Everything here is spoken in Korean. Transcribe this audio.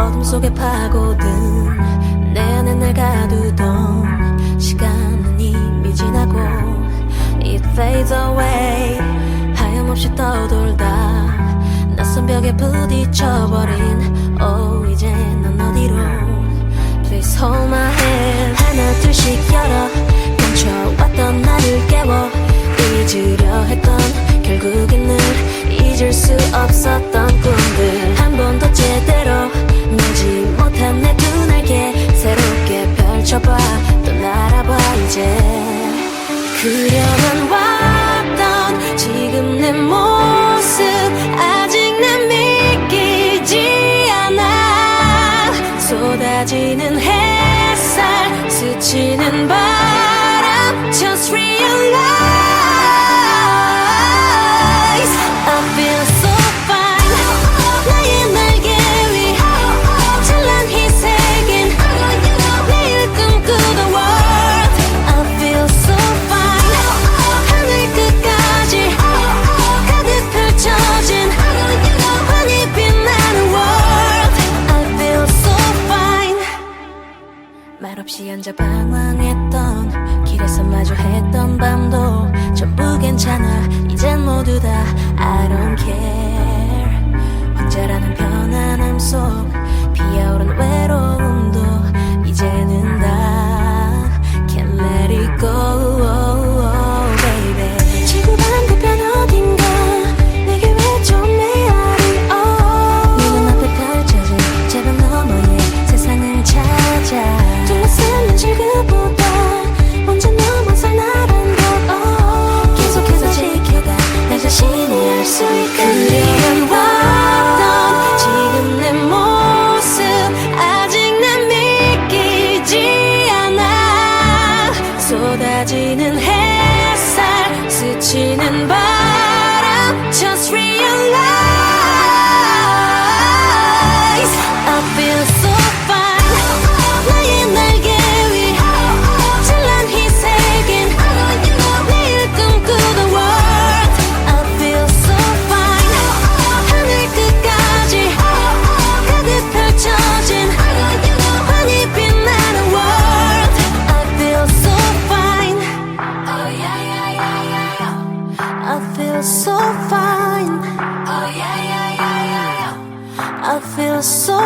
어둠 속에 파고든 내내 날 가두던 시간은 이미 지나고 It fades away. 하염없이 떠돌다 낯선 벽에 부딪혀버린 오 oh, 이제 넌 어디로? Please hold my hand. 하나 둘씩 열어. 감춰왔던 나를 깨워. 잊으려 했던 결국엔 늘 잊을 수 없었던 꿈. 스치는 바람 Just realize 말없이 앉아 방황했던 길에서 마주했던 밤 so